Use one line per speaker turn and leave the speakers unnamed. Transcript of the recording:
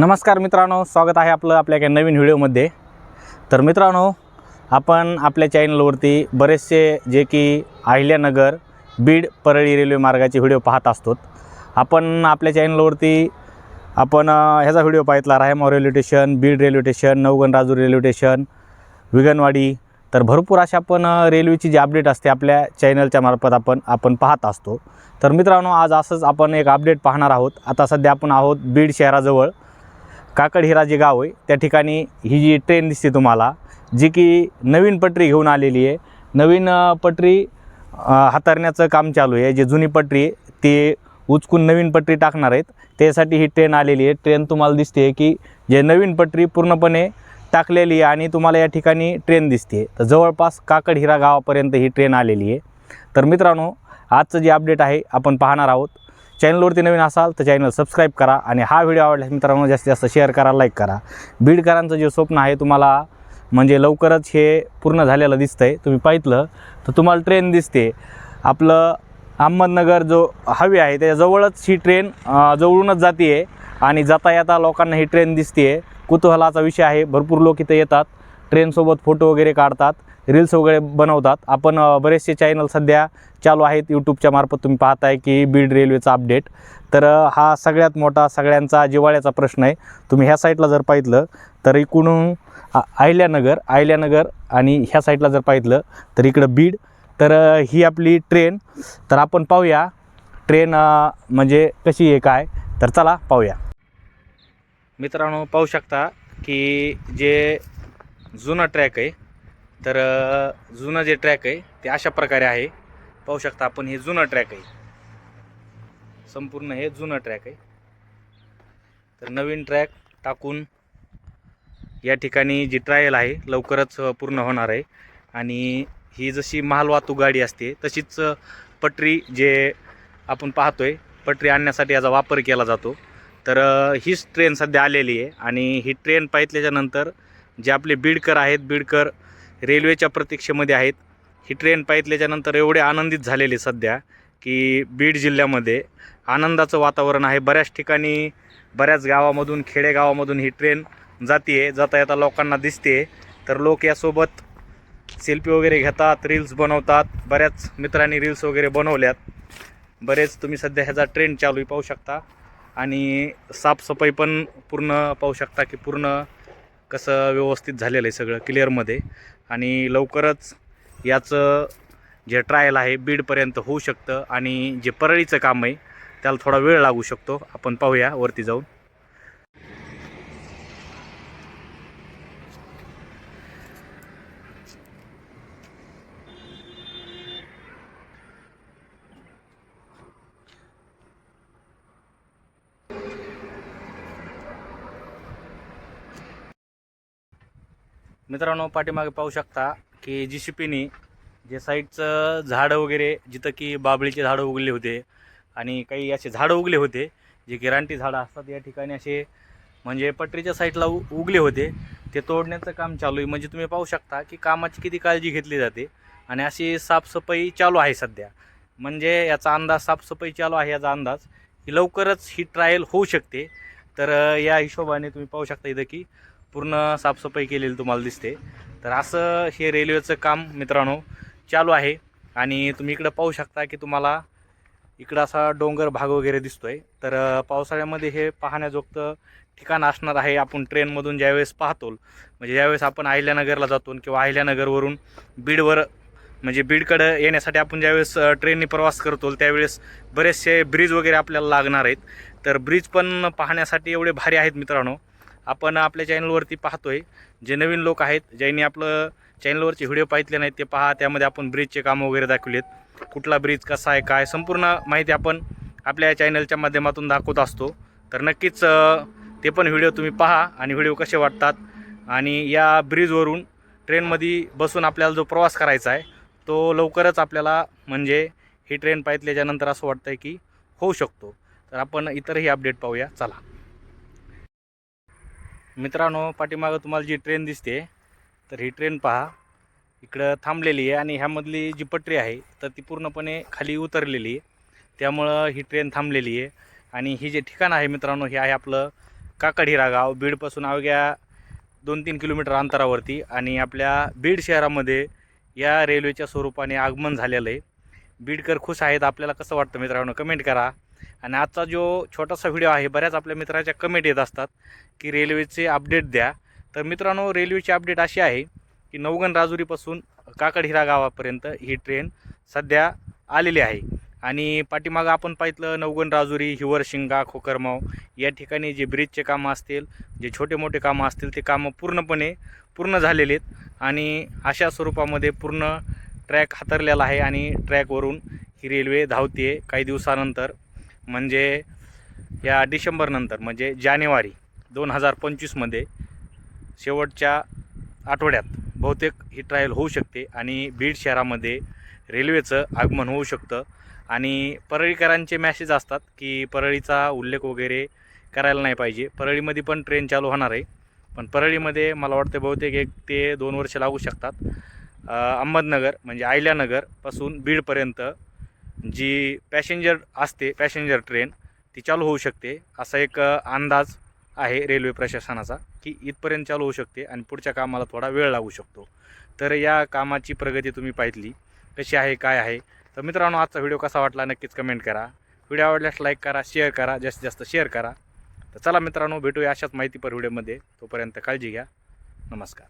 नमस्कार मित्रांनो स्वागत आहे आपलं आपल्या एका नवीन व्हिडिओमध्ये. तर मित्रांनो आपण आपल्या चॅनलवरती बरेचसे जे की अहिल्यानगर बीड परळी रेल्वे मार्गाचे व्हिडिओ पाहत असतो. आपण आपल्या चॅनलवरती आपण ह्याचा video पाहितला Raimav railway station Beed railway station Navgan Rajur railway station Vignawadi. तर भरपूर अशा आपण रेल्वेची जी अपडेट असते आपल्या चॅनलच्या मार्फत आपण आपण पाहत असतो. तर मित्रांनो आज असंच आपण एक अपडेट पाहणार आहोत. आता सध्या आपण आहोत बीड शहराजवळ. काकडहिरा जे गाव आहे त्या ठिकाणी ही जी ट्रेन दिसते तुम्हाला जी की नवीन पटरी घेऊन आलेली आहे. नवीन पटरी हातारण्याचं हाताळण्याचं काम चालू आहे. जे जुनी पटरी आहे ते उचकून नवीन पटरी टाकणार आहेत. त्यासाठी ही ट्रेन आलेली आहे. ट्रेन तुम्हाला दिसते की जे नवीन पटरी पूर्णपणे टाकलेली आहे आणि तुम्हाला या ठिकाणी ट्रेन दिसते तर जवळपास काकडहिरा गावापर्यंत ही ट्रेन आलेली आहे. तर मित्रांनो आजचं जे अपडेट आहे आपण पाहणार आहोत. चॅनलवरती नवीन असाल तर चॅनल सबस्क्राईब करा आणि हा व्हिडिओ आवडल्यास मित्रांनो जास्तीत जास्त शेअर करा लाईक करा. बीडकरांचं जे स्वप्न आहे तुम्हाला म्हणजे लवकरच हे पूर्ण झालेलं दिसतं आहे तुम्ही पाहितलं तर तुम्हाला ट्रेन दिसते. आपलं अहमदनगर जो हवे आहे त्याच्याजवळच ही ट्रेन जवळूनच जाते आहे आणि जाता येता लोकांना ही ट्रेन दिसते आहे कुतूहलाचा विषय आहे भरपूर लोक इथं येतात. ट्रेनसोबत फोटो वगैरे काढतात रील्स वगैरे बनवतात. आपण बरेचसे चॅनल सध्या चालू आहेत यूट्यूबच्या मार्फत. तुम्ही पाहताय की बीड रेल्वेचा अपडेट तर हा सगळ्यात मोठा सगळ्यांचा जिवाळ्याचा प्रश्न आहे. तुम्ही ह्या साईडला जर पाहितलं तर इकडून आहिल्यानगर अहिल्यानगर अहिल्यानगर आणि ह्या साईडला जर पाहितलं तर इकडं बीड तर ही आपली ट्रेन तर आपण पाहूया. ट्रेन म्हणजे कशी आहे काय? तर चला पाहूया. मित्रांनो पाहू शकता की जे जुना ट्रॅक आहे. तर जुना जुनं जे ट्रॅक आहे ते अशा प्रकारे आहे. पाहू शकता आपण हे जुनं ट्रॅक आहे. संपूर्ण हे जुनं ट्रॅक आहे. तर नवीन ट्रॅक टाकून या ठिकाणी जी ट्रायल आहे लवकरच पूर्ण होणार आहे. आणि ही जशी मालवाहतूक गाडी असते तशीच पटरी जे आपण पाहतोय पटरी आणण्यासाठी याचा वापर केला जातो. तर हीच ट्रेन सध्या आलेली आहे. आणि ही ट्रेन पाहितल्याच्यानंतर जे आपले बीडकर आहेत बीडकर रेल्वेच्या प्रतीक्षेमध्ये आहेत. ही ट्रेन पाहितल्याच्यानंतर एवढे आनंदित झालेले सध्या की बीड जिल्ह्यामध्ये आनंदाचं वातावरण आहे. बऱ्याच ठिकाणी बऱ्याच गावामधून खेडेगावामधून ही ट्रेन जाते आहे जाता येता लोकांना दिसते तर लोक यासोबत सेल्फी वगैरे घेतात रील्स बनवतात. बऱ्याच मित्रांनी रील्स वगैरे बनवल्यात. बरेच तुम्ही सध्या ह्याचा ट्रेंड चालू पाहू शकता. आणि साफसफाई पण पूर्ण पाहू शकता की पूर्ण कसं व्यवस्थित झालेलं आहे सगळं क्लिअरमध्ये आणि लवकरच याचं जे ट्रायल आहे बीडपर्यंत होऊ शकतं आणि जे परळीचं काम आहे त्याला थोडा वेळ लागू शकतो. आपण पाहूया वरती जाऊन. मित्रांनो पाठीमागे पाहू शकता की जी सी पीने जे साईडचं झाडं वगैरे जिथं की बाबळीचे झाडं उगले होते आणि काही असे झाडं उगले होते जे की रानटी झाडं असतात या ठिकाणी असे म्हणजे पटरीच्या साईडला उ उगले होते. ते तोडण्याचं काम चालू आहे. म्हणजे तुम्ही पाहू शकता की कामाची किती काळजी घेतली जाते आणि अशी साफसफाई चालू आहे सध्या. म्हणजे याचा अंदाज साफसफाई चालू आहे याचा अंदाज की लवकरच ही ट्रायल होऊ शकते. तर या हिशोबाने तुम्ही पाहू शकता इथं की पूर्ण साफसफाई केलेली तुम्हाला दिसते. तर असं हे रेल्वेचं काम मित्रांनो चालू आहे. आणि तुम्ही इकडं पाहू शकता की तुम्हाला इकडं असा डोंगर भाग वगैरे दिसतो आहे तर पावसाळ्यामध्ये हे पाहण्याजोगतं ठिकाण असणार आहे. आपण ट्रेनमधून ज्यावेळेस पाहतो म्हणजे ज्यावेळेस आपण अहिल्यानगरला जातो किंवा अहिल्यानगरवरून बीडवर म्हणजे बीडकडं येण्यासाठी आपण ज्यावेळेस ट्रेनने प्रवास करतो त्यावेळेस बरेचसे ब्रिज वगैरे आपल्याला लागणार आहेत. तर ब्रिज पण पाहण्यासाठी एवढे भारी आहेत मित्रांनो. आपण आपल्या चॅनलवरती पाहतोय. जे नवीन लोक आहेत ज्यांनी आपलं चॅनलवरचे व्हिडिओ पाहितले नाहीत ते पहा. त्यामध्ये आपण ब्रिजचे कामं वगैरे दाखवलेत. कुठला ब्रिज कसा आहे काय? संपूर्ण माहिती आपण आपल्या चॅनलच्या माध्यमातून दाखवत असतो. तर नक्कीच ते पण व्हिडिओ तुम्ही पहा आणि व्हिडिओ कसे वाटतात. आणि या ब्रिजवरून ट्रेनमध्ये बसून आपल्याला जो प्रवास करायचा आहे तो लवकरच आपल्याला म्हणजे ही ट्रेन पाहितल्याच्यानंतर असं वाटतं आहे की होऊ शकतो. तर आपण इतरही अपडेट पाहूया. चला. मित्रांनो पाठीमागं तुम्हाला जी ट्रेन दिसते तर ही ट्रेन पहा इकडं थांबलेली आहे आणि ह्यामधली जी पटरी आहे तर ती पूर्णपणे खाली उतरलेली आहे. त्यामुळं ही ट्रेन थांबलेली आहे. आणि ही जे ठिकाण आहे मित्रांनो हे आहे आपलं काकडहिरा गाव. बीडपासून अवघ्या दोन तीन किलोमीटर अंतरावरती आणि आपल्या बीड शहरामध्ये या रेल्वेच्या स्वरूपाने आगमन झालेलं आहे. बीडकर खुश आहेत आपल्याला कसं वाटतं मित्रांनो? कमेंट करा. आणि आजचा जो छोटासा व्हिडिओ आहे बऱ्याच आपल्या मित्राच्या कमेंट येत असतात की रेल्वेचे अपडेट द्या. तर मित्रांनो रेल्वेची अपडेट अशी आहे की नवगण राजुरीपासून काकडहिरा गावापर्यंत ही ट्रेन सध्या आलेली आहे. आणि पाठीमागं आपण पाहितलं नवगण राजुरी हिवरशिंगा खोकरमाव या ठिकाणी जे ब्रिजचे कामं असतील जे छोटे मोठे कामं असतील ते कामं पूर्णपणे पूर्ण झालेले आहेत. आणि अशा स्वरूपामध्ये पूर्ण ट्रॅक हातरलेला आहे आणि ट्रॅकवरून ही रेल्वे धावते काही दिवसानंतर. म्हणजे या डिसेंबरनंतर म्हणजे जानेवारी दोन हजार पंचवीसमध्ये शेवटच्या आठवड्यात बहुतेक ही ट्रायल होऊ शकते आणि बीड शहरामध्ये रेल्वेचं आगमन होऊ शकतं. आणि परळीकरांचे मॅसेज असतात की परळीचा उल्लेख वगैरे करायला नाही पाहिजे. परळीमध्ये पण ट्रेन चालू होणार आहे. पण परळीमध्ये मला वाटतं बहुतेक एक ते दोन वर्ष लागू शकतात. अहमदनगर म्हणजे आयल्यानगरपासून बीडपर्यंत जी पॅसेंजर असते पॅसेंजर ट्रेन ती चालू होऊ शकते. असा एक अंदाज आहे रेल्वे प्रशासनाचा की इथपर्यंत चालू होऊ शकते आणि पुढच्या कामाला थोडा वेळ लागू शकतो. तर या कामाची प्रगती तुम्ही पाहितली कशी आहे काय आहे? तर मित्रांनो आजचा व्हिडिओ कसा वाटला नक्कीच कमेंट करा. व्हिडिओ आवडल्यास लाईक करा शेअर करा जास्तीत जास्त शेअर करा. तर चला मित्रांनो भेटूया अशाच माहितीपर व्हिडिओमध्ये. तोपर्यंत काळजी घ्या. नमस्कार.